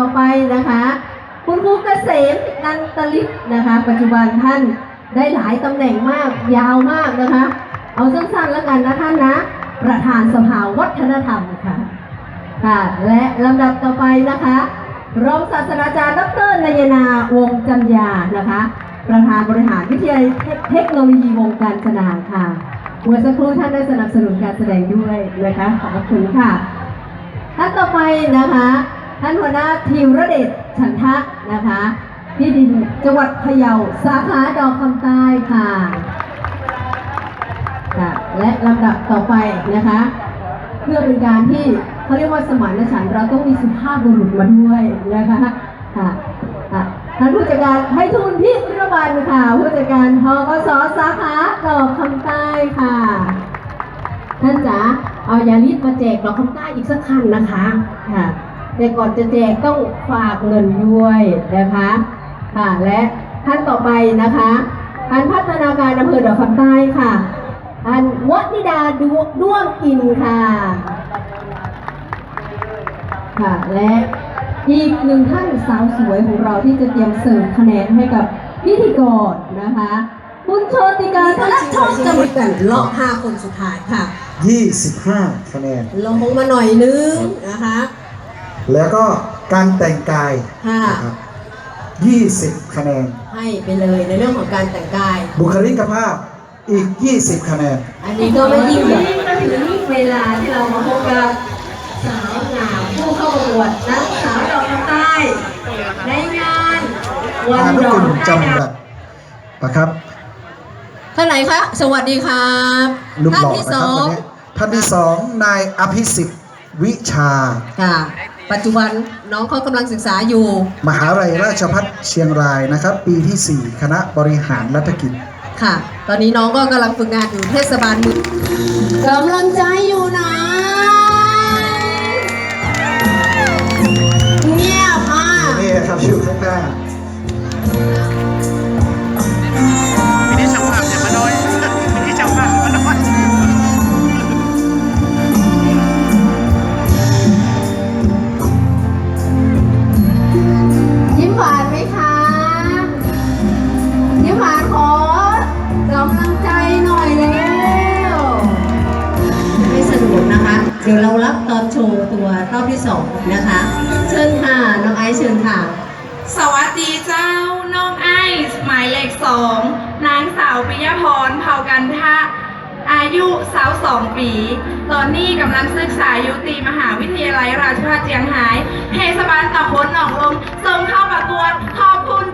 ต่อไปนะคะ คุณครูเกษมนันตลิศนะคะ ปัจจุบันท่านได้หลายตำแหน่งมากยาวมากนะคะ เอาสั้นๆแล้วกันนะท่านนะ ประธานสภาวัฒนธรรมค่ะค่ะ และลำดับต่อไปนะคะรองศาสตราจารย์ดรนายนาวงจันยานะคะ ประธานบริหารวิทยาลัยเทคโนโลยีวงการศนาค่ะเมื่อสักครู่ท่านได้สนับสนุนการแสดงด้วยนะคะขอบคุณค่ะท่านต่อไปนะคะ ท่านหัวหน้าทีมระเดชฉันทะนะคะที่ดินจังหวัดพะเยาสาขาดอกคำใต้ค่ะค่ะและลำดับต่อไปนะคะ เพื่อเป็นการที่เขาเรียกว่าสมานฉันเราต้องมีสุภาพบุรุษมาด้วยนะคะค่ะท่านผู้จัดการให้ทุนพิรบันค่ะผู้จัดการทกสสาขาดอกคำใต้ค่ะ ท่านจ๋าเอายาลิสมาแจกดอกคำใต้อีกสักคันนะคะค่ะ แต่ก่อนจะแจกต้องฝากเงินด้วยนะคะค่ะและท่านต่อไปนะคะท่านพัฒนาการอำเภอดอกคำใต้ค่ะท่านวันิดาดวด้วงอินค่ะ ค่ะ และอีกหนึ่งท่านสาวสวยของเราที่จะเตรียมเสิร์ฟคะแนนให้กับพิธีกรนะคะ คุณโชติการพลัดโชคจำกันเลาะห้าคนสุดท้ายค่ะ 25 คะแนนลงมาหน่อยนึงนะคะ แล้วก็การแต่งกายค่ะ นะครับ20 คะแนน ให้ไปเลยในเรื่องของการแต่งกาย บุคลิกภาพอีก 20 คะแนน อันนี้ก็ไม่ยิ่งใหญ่ถึงเวลาที่เรามาพบกับสาวงามผู้เข้าประกวดนักสาวดอกคำใต้ในงานวันอานุดอกกุลคำใต้จำกัดนะครับท่านไหนคะ สวัสดีครับรูปท่าหนล่อที่นะสครับอวังนนี้ท่านที่สองนายอภิสิทธิ์วิชา ค่ะ ปัจจุบันน้องเขากำลังศึกษาอยู่ มหาลัยราชภัฏเชียงรายนะครับ ปีที่ 4 คณะบริหารรัฐกิจ ค่ะ ตอนนี้น้องก็กำลังฝึกงานอยู่เทศบาลเมืองกำลังใจอยู่นะ เงียบอะ นี่ครับอยู่ข้างหน้า ปี ตอนนี้กำลังศึกษาอยู่ตีมหาวิทยาลัยราชภัฏเจียงไฮ้เทศบาลตำบลหนองลมส่งเข้าประกวดขอบคุณ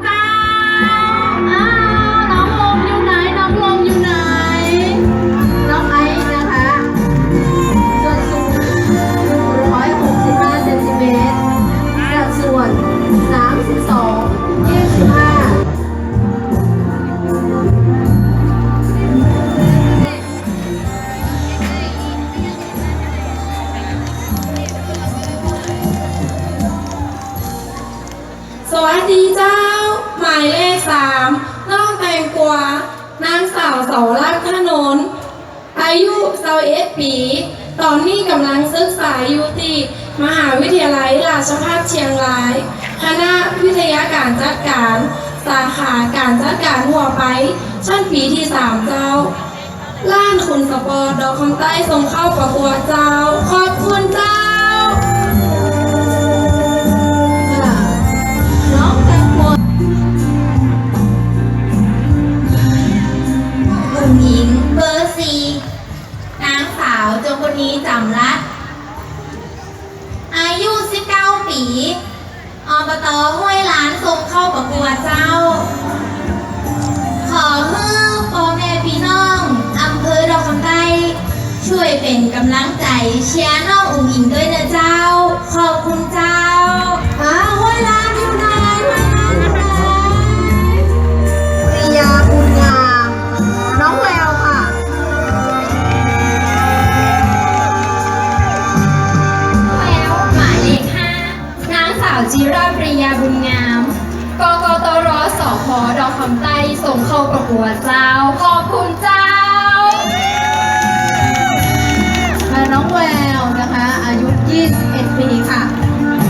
ส่งเข้าประเจ้าขอ เป็นกำลังใจเชียร์น้องอุ๋งอิงด้วยนะเจ้า ขอบคุณเจ้าอ้าวห้วยลาอยู่ไหนห้วยลานอยู่ไหนปริยาบุญงามน้องแววค่ะแล้วหมายเลขห้านางสาวจิราปริยาบุญงามกกตรสพดอกคำใต้ส่งเข้าประกวดเจ้าขอบคุณเจ้า 21 ปีค่ะ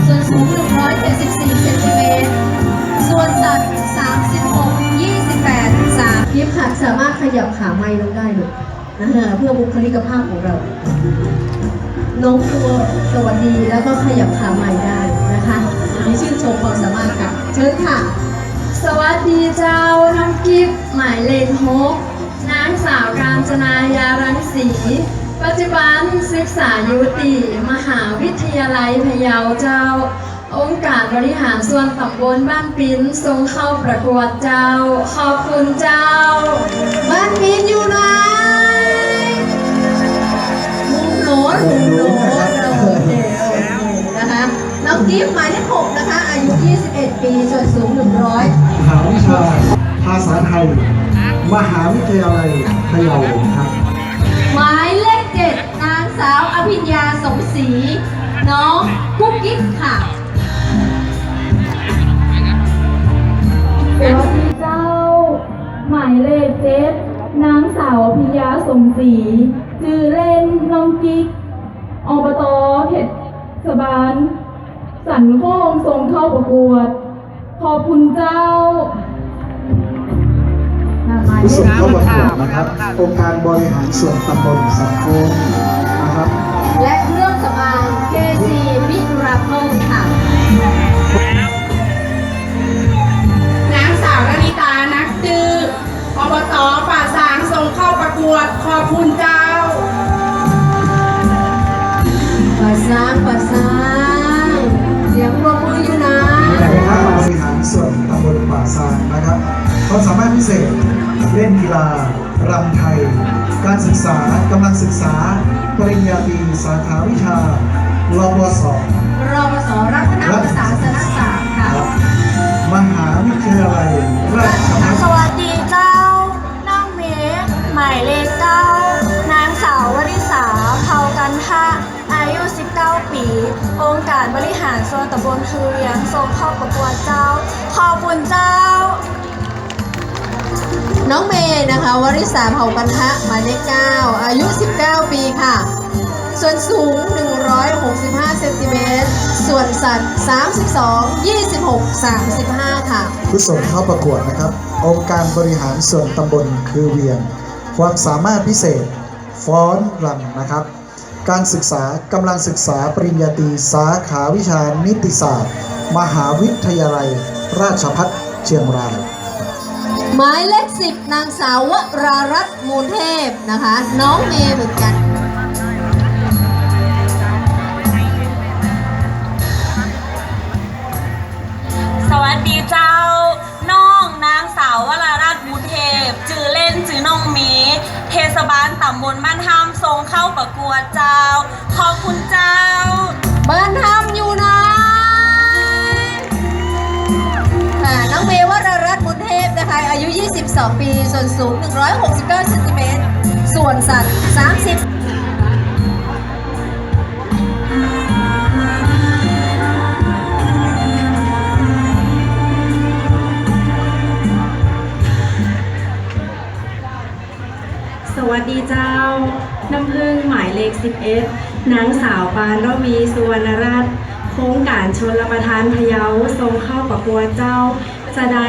ส่วนสูง 174เซนติเมตร ส่วนสัตว์36 28 3ยิบค่ะ สามารถขยับขาไม้ลงได้เลยนะฮะเพื่อบุคลิกภาพของเรา น้องตัวสวัสดีแล้วก็ขยับขาไม้ได้นะคะนี่ชื่นชมความสามารถค่ะ เชิญค่ะ สวัสดีเจ้าทั้งกิฟหมายเลขหกนางสาวกาญจนายารังสี ปัจจุบันศึกษาอยู่ตีมหาวิทยาลัยพะเยาเจ้า องค์การบริหารส่วนตำบลบ้านปิ้นทรงเข้าประกวดเจ้า ขอบคุณเจ้า บ้านมินอยู่ไหนมุมโน้นมุมโน้นโอเคโอเคนะคะน้องกิฟต์หมายเลขหกนะคะ อายุ 21 ปีส่วนสูง 100 หาวิชาภาษาไทย มหาวิทยาลัยพะเยาครับ มศรีน้องกุ๊กกิ๊กค่ะสวัสดีเจ้า หมายเลขเจ็ดนางสาวพิยาสมศรีจือเล่นน้องกิ๊กอบตเทศบาล สันโค้งทรงเข้าประกวด ขอบคุณเจ้าผู้ส่งเข้าประกวดนะครับ องค์การบริหารส่วนตำบลสังโคมนะครับ และ Miracle ค่ะ นางสาวนาริตา นักจื้ออบตป่าสางส่งเข้าประกวด ขอบคุณเจ้าประสานประสานเสียงปรบมืออยู่นะในคณะบริหารส่วนตำบลป่าซางนะครับความสามารถพิเศษเล่นกีฬารำไทย การศึกษากำลังศึกษาปริญญาตรีสาขาวิชา รวสรอปสรัตนประสานสนศาสตร์ค่ะมหาวิทยาลัยราชภัฏสวัสดีเจ้า น้องเมฆหมายเลขเก้านางสาววริษาเผากันทะอายุ 19 ปี องค์การบริหารส่วนตำบลคือเวียงทรงเข้าประกวดเจ้า ขอบคุณเจ้า น้องเมย์นะคะ วริษาเผ่ากันทะหมายเลข9อายุ 19 ปีค่ะ ส่วนสูง 165 เซนติเมตร ส่วนสัตว์ 32 26 35 ค่ะ ผู้ส่งเข้าประกวดนะครับ องค์การบริหารส่วนตำบลคือเวียง ความสามารถพิเศษ ฟ้อนรำนะครับ การศึกษากำลังศึกษาปริญญาตรีสาขาวิชานิติศาสตร์ มหาวิทยาลัย ราชภัฏเชียงรายหมายเลข10นางสาววรารัตน์มูลเทพนะคะ น้องเมย์เหมือนกัน สวัสดีเจ้า น้องนางสาววรารัตน์มูเทพจือเล่นจือน้องหมี เทศบาลตำบลบ้านห้ามทรงเข้าประกวดเจ้า ขอบคุณเจ้าบ้านทำอยู่ไหนค่ะน้องเมย์วรารัตน์บุญเทพนะคะ อายุ 22 ปี ส่วนสูง 169เซนติเมตร ส่วนสัตว์ 30 สวัสดีเจ้า น้ำพึ่งหมายเลข 11นางสาวปานรวีสุวรรณรัตน์โครงการชนรประทานพะเยาทรงเข้าประกวดเจ้า จะได้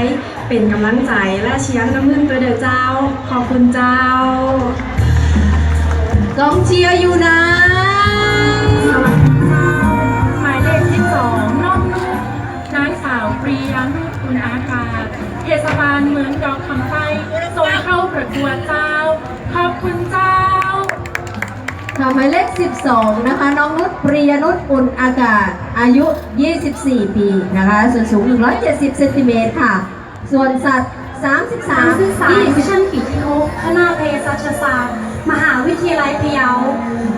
เป็นกำลังใจและเชียร์น้ำพึ่งตัวเด้อเจ้า ขอบคุณเจ้ากองเชียร์อยู่นะหมายเลขที่สองน้องนุกนางสาวปรียานุชคุณอากาเทศบาลเมืองดอกคำไฟส่งเข้าประกวดเจ้า หมายเลข 12 นะคะ น้องนุชปริยนุชอุ่นอากาศ อายุ 24 ปีนะคะ ส่วนสูง 170เซนติเมตรค่ะ ส่วนสัตว์ 33ศึกษาดิวิชั่นปีที่หกคณะเภสัชศาสตร์ มหาวิทยาลัยพะเยา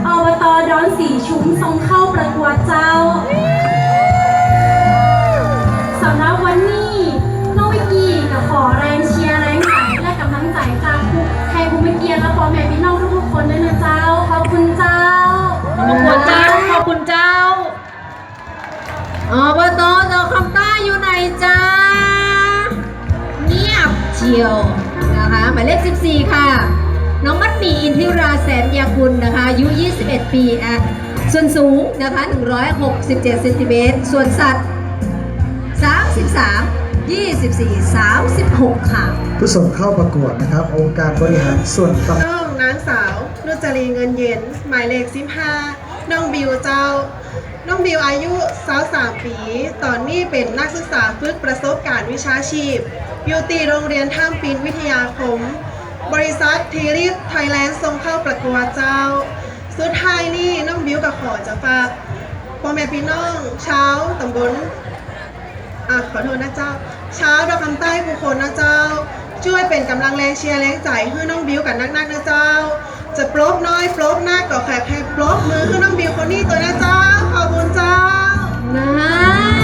อบตดอนสีชุมทรงเข้าประกวดเจ้าสำหรับวันนี้น้องวิกกี้กับขอแรงเชียร์แรงใจและกำลังใจจากผู้ใครผู้ไม่เกียรติและพ่อแม่พี่น้องทุกๆคนด้วยนะเจ้าขอบคุณเจ้า ขอบคุณเจ้า ขอบคุณเจ้าอบตดอกคำใต้อยู่ไหนจ้า เงียบเชียวนะคะหมายเลข 14 ค่ะ น้องมัดหมี่อินทิราแสนยาคุณนะคะอายุ 21 ปีอะส่วนสูงนะคะ 167เซนติเมตร ส่วนสัตว์ 33 24 36 ค่ะ ผู้ส่งเข้าประกวดนะครับ องค์การบริหารส่วนตำบลน้องนางสาวนุจรีเงินเย็น หมายเลขสิบห้า น้องบิวเจ้า น้องบิวอายุ23ปี ตอนนี้เป็นนักศึกษาฝึกประสบการณ์วิชาชีพ อยู่ตีโรงเรียนท่ามปินวิทยาคม บริษัททีริฟไทยแลนด์ส่งเข้าประกวดเจ้า สุดท้ายนี่น้องบิวกับขอจะฝากพ่อแม่พี่น้องเช้าตำบลอะขอโทษนะเจ้า เช้าดอกคำใต้ผู้คนนะเจ้า ช่วยเป็นกำลังแรงเชียร์แรงใจให้น้องบิวกันนักๆนะเจ้า จะปลบน้อยปลบหน้าก็แค่แค่ปลบมือขึ้น้องบิวคนนี้ตัวนะเจ้าขอบคุณเจ้านะ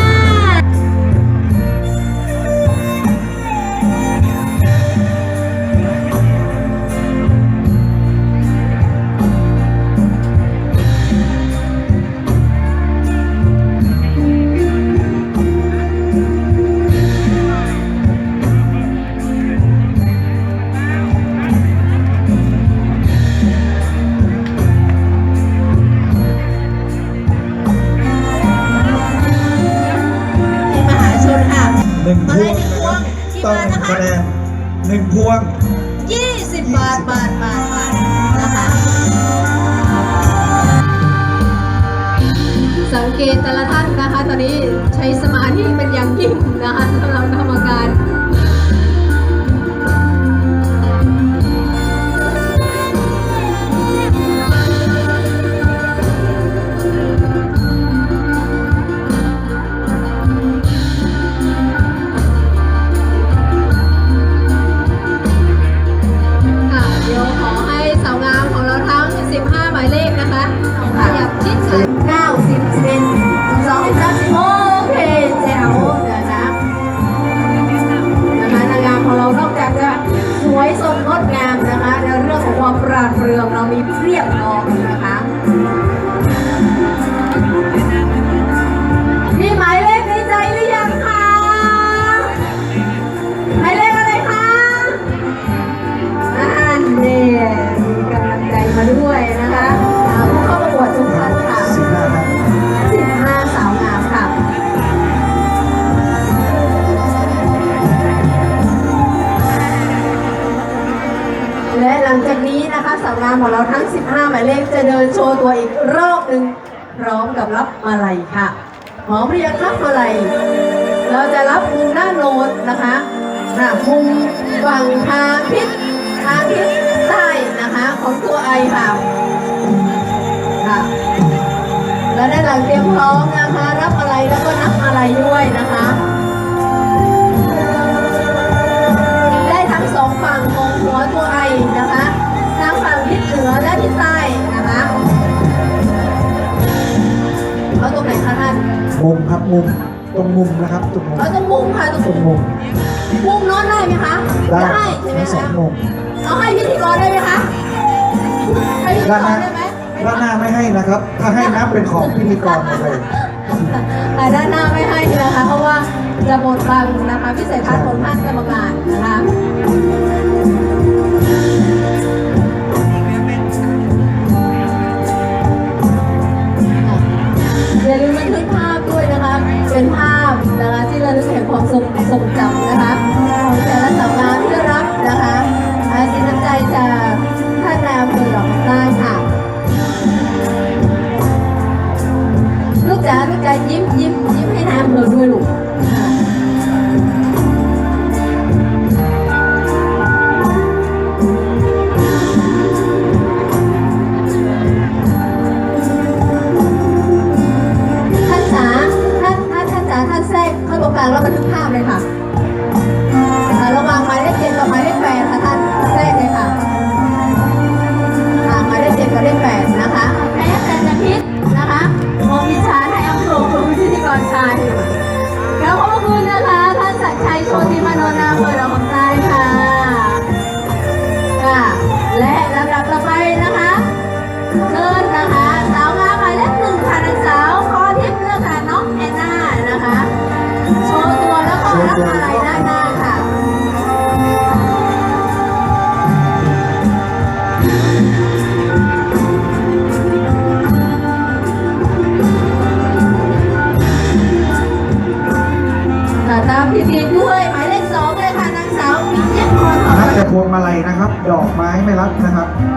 นางามของเราทั้ง 15 หมายเลขจะเดินโชว์ตัวอีกรอบหนึ่งพร้อมกับรับมาลัยค่ะหอมเรียงรับมาลัย เราจะรับมุมด้านโน้นนะคะนะมุมฝั่งทางทิศทางทิศใต้นะคะของตัวไอค่ะค่ะ และด้หลังเตรียมพร้อมนะคะ รับอะไรแล้วก็นับอะไรด้วยนะคะได้ทั้งสองฝั่งของหัวตัวไอนะคะ อและทิศใต้นะคะเอาตรงไหนคะท่านมุมครับมุมตรงมุมนะครับตรงมุมเอาตรงมุมค่ะตรงตรงมุมมุมมุมโน้นได้ไหมคะได้ใช่ไหมทั้งสอคะงมุมเอาให้พิธีกรได้ไหมคะให้พิธีด้านกหรน้าได้ไหมด้านหน้าไม่ให้นะครับ ถ้าให้นับเป็นของพิธีกรหมดเลย อ่าด้านหน้าไม่ให้นะคะเพราะว่าจะหมดบังนะคะพิเศษทัศน์ผลท่านกรรมการนะคะ เป็นภาพนะคะที่ระลึกแห่งความทรงทรงจำนะคะของแต่ละสำนักที่รับนะคะอาสินน้ำใจจากท่านนายอำเภอดอกคำใต้ค่ะ ลูกจ๋าลูกจ๋ายิ้มยิ้มยิ้มให้นายอำเภอด้วยลูก นะครับ